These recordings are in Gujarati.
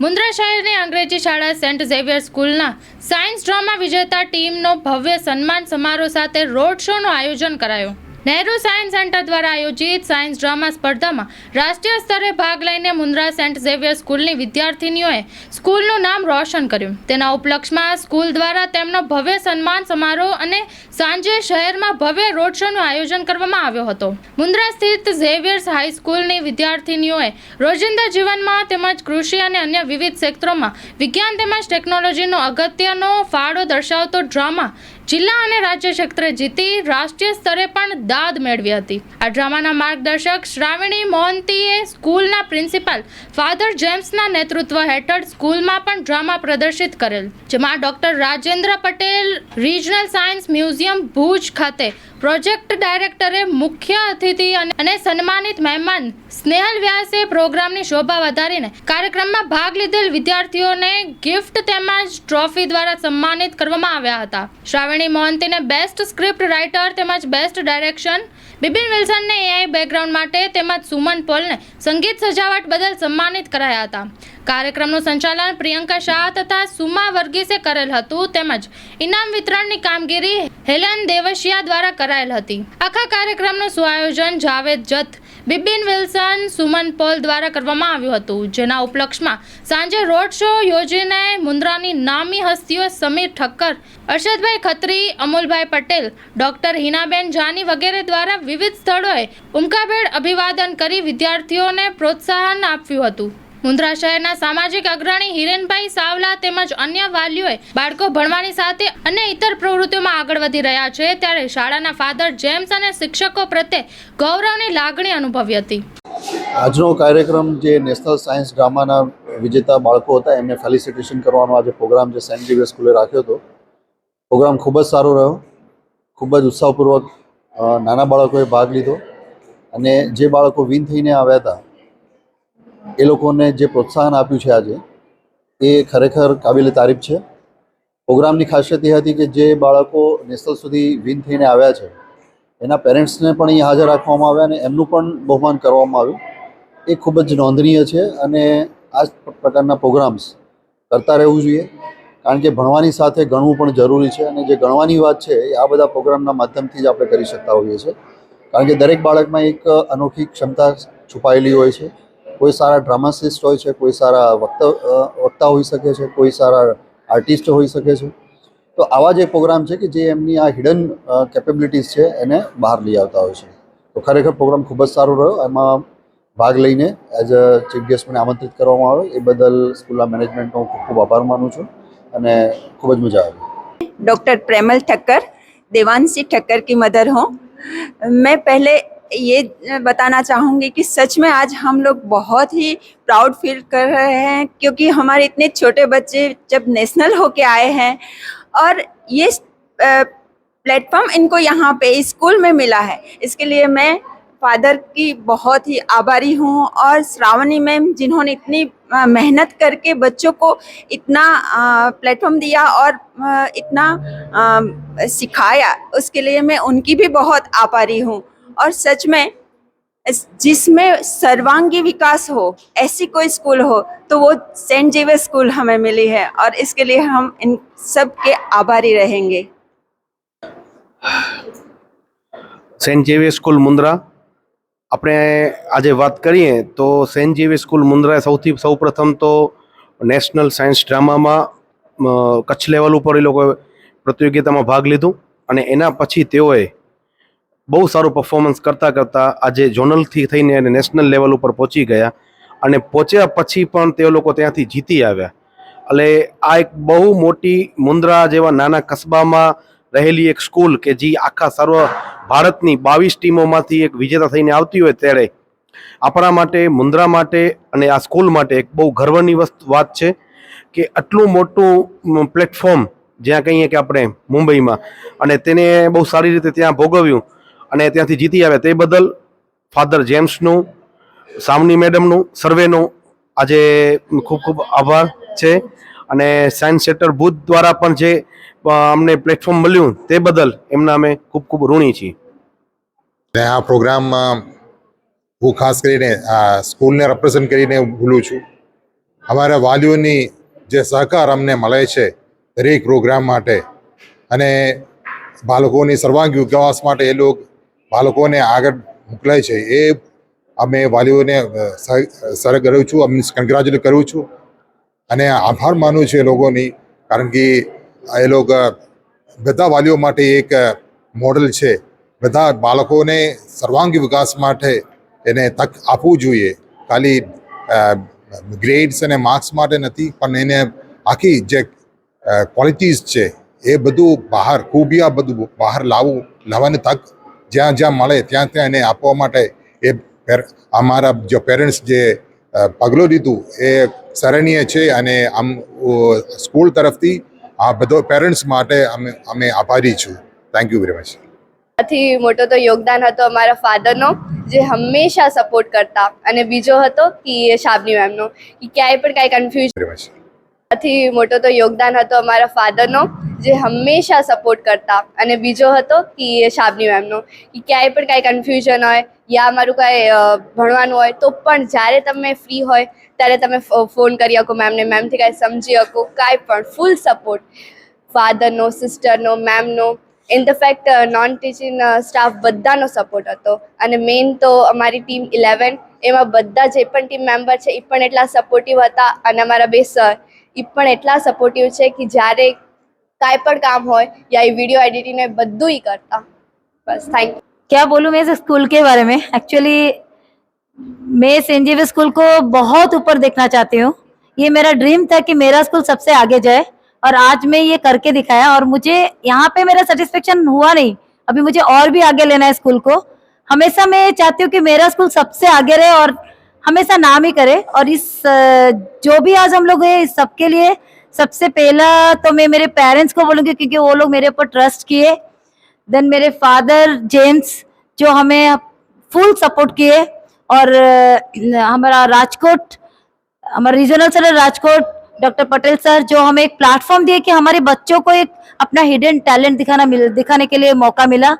મુન્દ્રા શહેરની અંગ્રેજી શાળા સેન્ટ ઝેવિયર સ્કૂલના સાયન્સ ડ્રામા વિજેતા ટીમનો ભવ્ય સન્માન સમારોહ સાથે રોડ શોનું આયોજન કરાયું. નહેરુ સાયન્સ સેન્ટર દ્વારા આયોજિત સાયન્સ ડ્રામા સ્પર્ધામાં રાષ્ટ્રીય સ્તરે ભાગ લઈને મુન્દ્રા સેન્ટ ઝેવિયર સ્કૂલની વિદ્યાર્થીનીઓએ સ્કૂલનું નામ રોશન કર્યું. તેના ઉપલક્ષમાં સ્કૂલ દ્વારા તેમનો ભવ્ય સન્માન સમારોહ અને સાંજે શહેરમાં ભવ્ય રોડ શોનું આયોજન કરવામાં આવ્યો હતો. મુન્દ્રા સ્થિત ઝેવિયર્સ હાઈસ્કૂલની વિદ્યાર્થીનીઓએ રોજિંદા જીવનમાં તેમજ કૃષિ અને અન્ય વિવિધ ક્ષેત્રોમાં વિજ્ઞાન તેમજ ટેકનોલોજીનો અગત્યનો ફાળો દર્શાવતો ડ્રામા જિલ્લા અને રાજ્ય ક્ષેત્રે જીતી રાષ્ટ્રીય સ્તરે પણ દાદ મેળવી હતી. આ ડ્રામાના માર્ગદર્શક શ્રાવણી મોહંતીએ સ્કૂલના પ્રિન્સિપાલ ફાધર જેમ્સના નેતૃત્વ હેઠળ સ્કૂલમાં પણ ડ્રામા પ્રદર્શિત કરેલ, જેમાં doctor Rajendra Patel, regional science museum Bhuj ખાતે પ્રોજેક્ટ ડાયરેક્ટરે મુખ્ય અતિથિ અને સન્માનિત મહેમાન સ્નેહલ વ્યાસે પ્રોગ્રામની શોભા વધારીને કાર્યક્રમમાં ભાગ લીધેલ વિદ્યાર્થીઓને ગિફ્ટ તેમજ ટ્રોફી દ્વારા સન્માનિત કરવામાં આવ્યા હતા. શ્રાવણી મોહંતીને બેસ્ટ સ્ક્રિપ્ટ રાઇટર તેમજ બેસ્ટ ડાયરેક્શન, બિપિન વિલ્સનને એઆઈ બેકગ્રાઉન્ડ માટે તેમજ સુમન પોલને સંગીત સજાવટ બદલ સન્માનિત કરાયા હતા. કાર્યક્રમનું સંચાલન પ્રિયંકા શાહ તથા સુમા વર્ગીસે કરેલ હતું તેમજ ઇનામ વિતરણની કામગીરી હેલેન દેવશિયા દ્વારા કરાયેલ હતી. આખા કાર્યક્રમનું સુઆયોજન જાવેદ જથ બિપિન વિલ્સન, સુમન પોલ દ્વારા કરવામાં આવ્યું હતું, જેના ઉપલક્ષમાં સાંજે રોડ શો યોજીને મુન્દ્રાની નામી હસ્તીઓ સમીર ઠક્કર, અરશદભાઈ ખત્રી, અમુલભાઈ પટેલ, ડોક્ટર હિનાબેન જાની વગેરે દ્વારા વિવિધ સ્થળોએ ઉમકાભેર અભિવાદન કરી વિદ્યાર્થીઓને પ્રોત્સાહન આપ્યું હતું. મુન્દ્રા શહેરના સામાજિક અગ્રણી હિરેનભાઈ સાવલા તેમજ અન્ય વાલીઓએ બાળકો ભણવાની સાથે અને ઇતર પ્રવૃત્તિઓમાં આગળ વધી રહ્યા છે. ત્યારે શાળાના ફાધર જેમ્સ અને શિક્ષકો પ્રત્યે ગૌરવની લાગણી અનુભવી હતી. આજનો કાર્યક્રમ જે નેશનલ સાયન્સ ડ્રામાના વિજેતા બાળકો હતા, એમને ફેલિસિટેશન કરવાનો આજે પ્રોગ્રામ જે સેન્ટ ઝેવિયર સ્કૂલે રાખ્યો હતો. પ્રોગ્રામ ખૂબ જ સારો રહ્યો. ખૂબ જ ઉત્સાહપૂર્વક નાના બાળકોએ ભાગ લીધો અને જે બાળકો વિન થઈને આવ્યા હતા એ લોકોને જે પ્રોત્સાહન આપ્યું છે આજે, એ ખરેખર કાબિલે તારીફ છે. પ્રોગ્રામની ખાસિયત એ હતી કે જે બાળકો નેશનલ સુધી વિન થઈને આવ્યા છે, એના પેરેન્ટ્સને પણ અહીં હાજર રાખવામાં આવ્યા અને એમનું પણ બહુમાન કરવામાં આવ્યું. એ ખૂબ જ નોંધનીય છે અને આ પ્રકારના પ્રોગ્રામ્સ કરતા રહેવું જોઈએ, કારણ કે ભણવાની સાથે ગણવું પણ જરૂરી છે અને જે ગણવાની વાત છે એ આ બધા પ્રોગ્રામના માધ્યમથી જ આપણે કરી શકતા હોઈએ છીએ. કારણ કે દરેક બાળકમાં એક અનોખી ક્ષમતા છુપાયેલી હોય છે. કોઈ સારા ડ્રામાસિસ્ટ હોય છે કોઈ સારા વક્તા અ, વક્તા હોઈ શકે છે કોઈ સારા આર્ટિસ્ટ હોઈ શકે છે તો આવા જે પ્રોગ્રામ છે કે જે એમની આ હિડન કેપેબિલિટીઝ છે એને બહાર લઈ આવતા હોય છે તો ખરેખર પ્રોગ્રામ ખૂબ જ સારો રહ્યો એમાં ભાગ લઈને એઝ અ ચીફ ગેસ્ટ મને આમંત્રિત કરવામાં આવ્યો એ બદલ સ્કૂલના મેનેજમેન્ટનો હું ખૂબ ખૂબ આભાર માનું છું અને ખૂબ જ મજા આવી डॉक्टर प्रेमल ठक्कर देवांशी ठक्कर की मदर हूँ मैं पहले ये बताना चाहूँगी कि सच में आज हम लोग बहुत ही प्राउड फील कर रहे हैं क्योंकि हमारे इतने छोटे बच्चे जब नेशनल होके आए हैं और ये प्लेटफॉर्म इनको यहाँ पे स्कूल में मिला है। इसके लिए मैं फादर की बहुत ही आभारी हूँ और श्रावणी मैम जिन्होंने इतनी मेहनत करके बच्चों को इतना प्लेटफॉर्म दिया और इतना सिखाया, उसके लिए मैं उनकी भी बहुत आभारी हूँ। और सच में इस- जिसमें सर्वांगी विकास हो ऐसी कोई स्कूल हो तो वो सेंट जेवियर स्कूल हमें मिली है और इसके लिए हम इन सब के आभारी रहेंगे સેન્ટ ઝેવિયર સ્કૂલ મુન્દ્રા આપણે આજે વાત કરીએ તો સેન્ટ ઝેવિયર સ્કૂલ મુન્દ્રાએ સૌથી સૌપ્રથમ તો નેશનલ સાયન્સ ડ્રામામાં અ, કચ્છ લેવલ ઉપર એ લોકોએ પ્રતિયોગિતામાં ભાગ લીધું અને એના પછી તેઓએ બહુ સારું પરફોર્મન્સ કરતાં કરતાં આજે ઝોનલથી થઈને અને નેશનલ લેવલ ઉપર પહોંચી ગયા અને પહોંચ્યા પછી પણ તે લોકો ત્યાંથી જીતી આવ્યા. એટલે આ એક બહુ મોટી મુન્દ્રા જેવા નાના કસ્બામાં રહેલી એક સ્કૂલ કે જે આખા સર્વ ભારતની બાવીસ ટીમોમાંથી એક વિજેતા થઈને આવતી હોય ત્યારે આપણા માટે, મુન્દ્રા માટે અને આ સ્કૂલ માટે એક બહુ ગર્વની વસ્તુ, વાત છે કે આટલું મોટું પ્લેટફોર્મ જ્યાં કહીએ કે આપણે મુંબઈમાં અને તેને બહુ સારી રીતે ત્યાં ભોગવ્યું. અને ત્યાંથી જીતી આવે તે બદલ ફાધર જેમ્સનું, સામની મેડમનું, સર્વેનું આજે ખૂબ ખૂબ આભાર છે. અને સાયન્સ સેન્ટર ભૂત દ્વારા પણ જે અમને પ્લેટફોર્મ મળ્યું તે બદલ એમના અમે ખૂબ ખૂબ ઋણી છીએ. ને આ પ્રોગ્રામમાં હું ખાસ કરીને આ સ્કૂલને રિપ્રેઝન્ટ કરીને ભૂલું છું. અમારા વાલીઓની જે સહકાર અમને મળે છે દરેક પ્રોગ્રામ માટે અને બાળકોની સર્વાંગી વિકાસ માટે એ લોકો બાળકોને આગળ મોકલાય છે. એ અમે વાલીઓને સર કરું છું, અમને કન્ગ્રેચ્યુલેટ કરું છું અને આભાર માનું છું એ લોકોની કારણ કે એ લોકો બધા વાલીઓ માટે એક મોડલ છે. બધા બાળકોને સર્વાંગી વિકાસ માટે એને તક આપવું જોઈએ. ખાલી ગ્રેડ્સ અને માર્ક્સ માટે નથી, પણ એને આખી જે ક્વોલિટીઝ છે, એ બધું બહાર, ખૂબિયા બધું બહાર લાવવું, લાવવાની તક જ્યાં જ્યાં મળે ત્યાં ત્યાં એને આપવા માટે એ અમારા જે પેરેન્ટ્સ જે પગલું લીધું એ સરાહનીય છે અને આમ સ્કૂલ તરફથી આ બધો પેરેન્ટ્સ માટે અમે અમે આભારી છું. થેન્ક યુ વેરી મચ સૌથી મોટો તો યોગદાન હતો અમારા ફાધરનો જે હંમેશા સપોર્ટ કરતા. અને બીજો હતો કે શાબની મેમનો કે ક્યાંય પણ કાંઈ કન્ફ્યુઝ વેરી મચ સૌથી મોટો તો યોગદાન હતો અમારા ફાધરનો, જે હંમેશા સપોર્ટ કરતા. અને બીજો હતો કે શાબની મેમનો કે ક્યાંય પણ કાંઈ કન્ફ્યુઝન હોય યા અમારું કાંઈ ભણવાનું હોય તો પણ જ્યારે તમે ફ્રી હોય ત્યારે તમે ફોન કરી શકો મેમને મેમથી કાંઈ સમજી શકો, કાંઈ પણ ફૂલ સપોર્ટ ફાધરનો સિસ્ટરનો મેમનો in the fact non teaching staff બધાનો સપોર્ટ હતો. અને મેઇન તો અમારી ટીમ ઇલેવન એમાં બધા જે પણ ટીમ મેમ્બર છે એ પણ એટલા સપોર્ટિવ હતા અને અમારા બે સર એ પણ એટલા સપોર્ટિવ છે કે જ્યારે કાંઈ પણ કામ હોય યા એ વિડીયો એડિટિંગ એ બધું ઈ કરતા બસ થેન્ક યુ क्या बोलूँ मैं इस स्कूल के बारे में एक्चुअली मैं सेंट जेवियर स्कूल को बहुत ऊपर देखना चाहती हूँ ये मेरा ड्रीम था कि मेरा स्कूल सबसे आगे जाए और आज मैं ये करके दिखाया और मुझे यहाँ पे मेरा सेटिस्फेक्शन हुआ नहीं अभी मुझे और भी आगे लेना है स्कूल को हमेशा मैं चाहती हूँ कि मेरा स्कूल सबसे आगे रहे और हमेशा नाम ही करे। और इस जो भी आज हम लोग हैं, इस सबके लिए सबसे पहला तो मैं मेरे पेरेंट्स को बोलूँगी, क्योंकि वो लोग मेरे ऊपर ट्रस्ट किए। देन मेरे फादर जेम्स जो हमें फुल सपोर्ट किए। और हमारा राजकोट, हमारा regional sir Rajkot doctor Patel sir जो हमें एक प्लेटफॉर्म दिए कि हमारे बच्चों को एक अपना हिडन टैलेंट दिखाना मिल, दिखाने के लिए मौका मिला।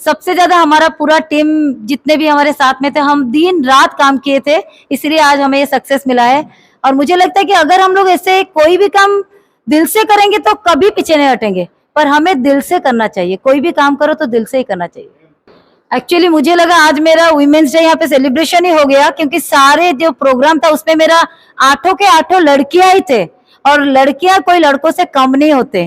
सबसे ज़्यादा हमारा पूरा टीम जितने भी हमारे साथ में थे, हम दिन रात काम किए थे, इसलिए आज हमें ये सक्सेस मिला है। और मुझे लगता है कि अगर हम लोग ऐसे कोई भी काम दिल से करेंगे तो कभी पीछे नहीं हटेंगे, पर हमें दिल से करना चाहिए। कोई भी काम करो तो दिल से ही करना चाहिए। एक्चुअली मुझे लगा आज मेरा वुमेन्स डे यहाँ पे सेलिब्रेशन ही हो गया, क्योंकि सारे जो प्रोग्राम था, उसमें मेरा आठों के आठों लड़कियाँ ही थे, और लड़कियाँ कोई लड़कों से कम नहीं होते।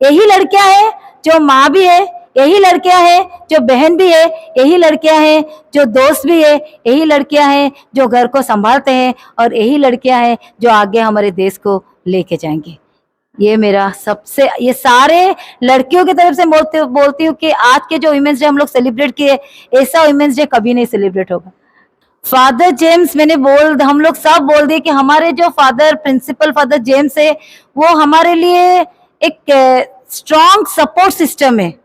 यही लड़कियाँ हैं, जो माँ भी है यही लड़कियाँ हैं, जो बहन भी है, यही लड़कियाँ हैं, जो दोस्त भी है, यही लड़कियाँ हैं, जो घर को संभालते हैं और यही लड़कियाँ हैं, जो आगे हमारे देश को लेके जाएँगे। ये मेरा सबसे, ये सारे लड़कियों की तरफ़ से बोलती बोलती हूँ कि आज के जो वुमेन्स डे हम लोग सेलिब्रेट किए, ऐसा वुमेन्स डे कभी नहीं सेलिब्रेट होगा। फादर जेम्स मैंने बोल, हम लोग सब बोल दिए कि हमारे जो फादर प्रिंसिपल फादर जेम्स है, वो हमारे लिए एक स्ट्रॉन्ग सपोर्ट सिस्टम है।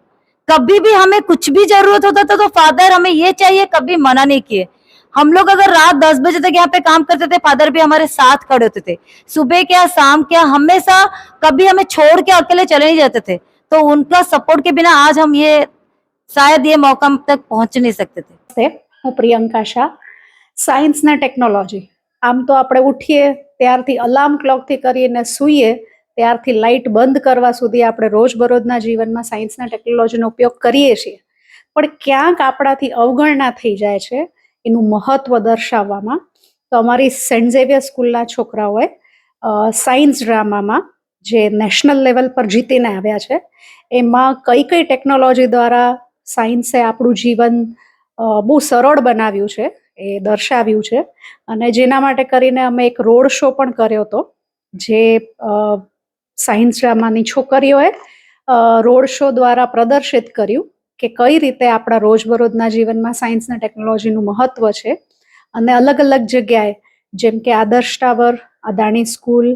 कभी भी हमें कुछ भी जरूरत होता था तो फादर हमें ये चाहिए कभी मना नहीं किए हम लोग अगर रात दस बजे तक यहाँ पे काम करते थे फादर भी हमारे साथ खड़े होते थे सुबह क्या शाम क्या हमेशा कभी हमें छोड़ के अकेले चले नहीं जाते थे तो उनका सपोर्ट के बिना आज हम ये शायद ये मौका तक पहुंच नहीं सकते थे નમસ્તે હું પ્રિયંકા શાહ સાયન્સ ને ટેકનોલોજી આમ તો આપણે ઉઠીએ ત્યારથી અલાર્મ ક્લોકથી કરીને સૂઈએ ત્યારથી લાઇટ બંધ કરવા સુધી આપણે રોજબરોજના જીવનમાં સાયન્સના ટેકનોલોજીનો ઉપયોગ કરીએ છીએ. પણ ક્યાંક આપણાથી અવગણના થઈ જાય છે એનું મહત્વ દર્શાવવામાં. તો અમારી સેન્ટ ઝેવિયર સ્કૂલના છોકરાઓએ સાયન્સ ડ્રામામાં જે નેશનલ લેવલ પર જીતીને આવ્યા છે, એમાં કઈ કઈ ટેકનોલોજી દ્વારા સાયન્સે આપણું જીવન બહુ સરળ બનાવ્યું છે એ દર્શાવ્યું છે. અને જેના માટે કરીને અમે એક રોડ શો પણ કર્યો હતો, જે સાયન્સ ડ્રામાની છોકરીઓએ રોડ શો દ્વારા પ્રદર્શિત કર્યું કે કઈ રીતે આપણા રોજબરોજના જીવનમાં સાયન્સ અને ટેકનોલોજીનું મહત્વ છે. અને અલગ અલગ જગ્યાએ જેમ કે આદર્શ ટાવર અદાણી સ્કૂલ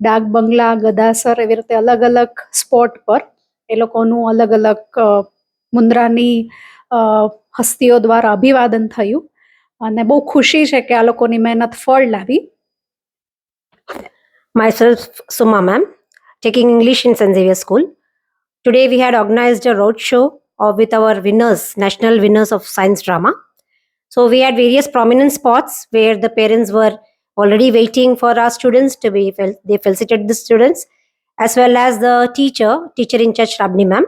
ડાક બંગલા ગદાસર એવી રીતે અલગ અલગ સ્પોટ પર એ લોકોનું અલગ અલગ મુન્દ્રાની હસ્તીઓ દ્વારા અભિવાદન થયું. અને બહુ ખુશી છે કે આ લોકોની મહેનત ફળ લાવી. Myself Suma ma'am, taking English in St. Xavier School. Today we had organized a road show with our winners, national winners of science drama. So we had various prominent spots where the parents were already waiting for our students to be fel- they felicitated the students as well as the teacher teacher in charge Shrabni ma'am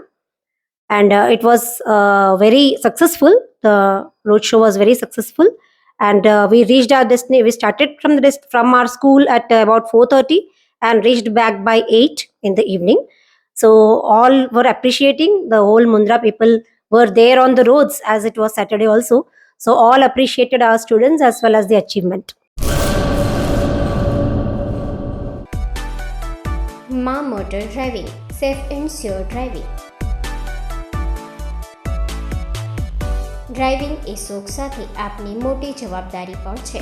and uh, it was uh, very successful the road show was very successful and uh, we reached our destiny we started from the from our school at uh, about 4:30 and reached back by 8 in the evening so all were appreciating the whole mundra people were there on the roads as it was saturday also so all appreciated our students as well as the achievement માં motor driving safe and sure driving driving એ શોખ સાથે આપની મોટી જવાબદારી પણ છે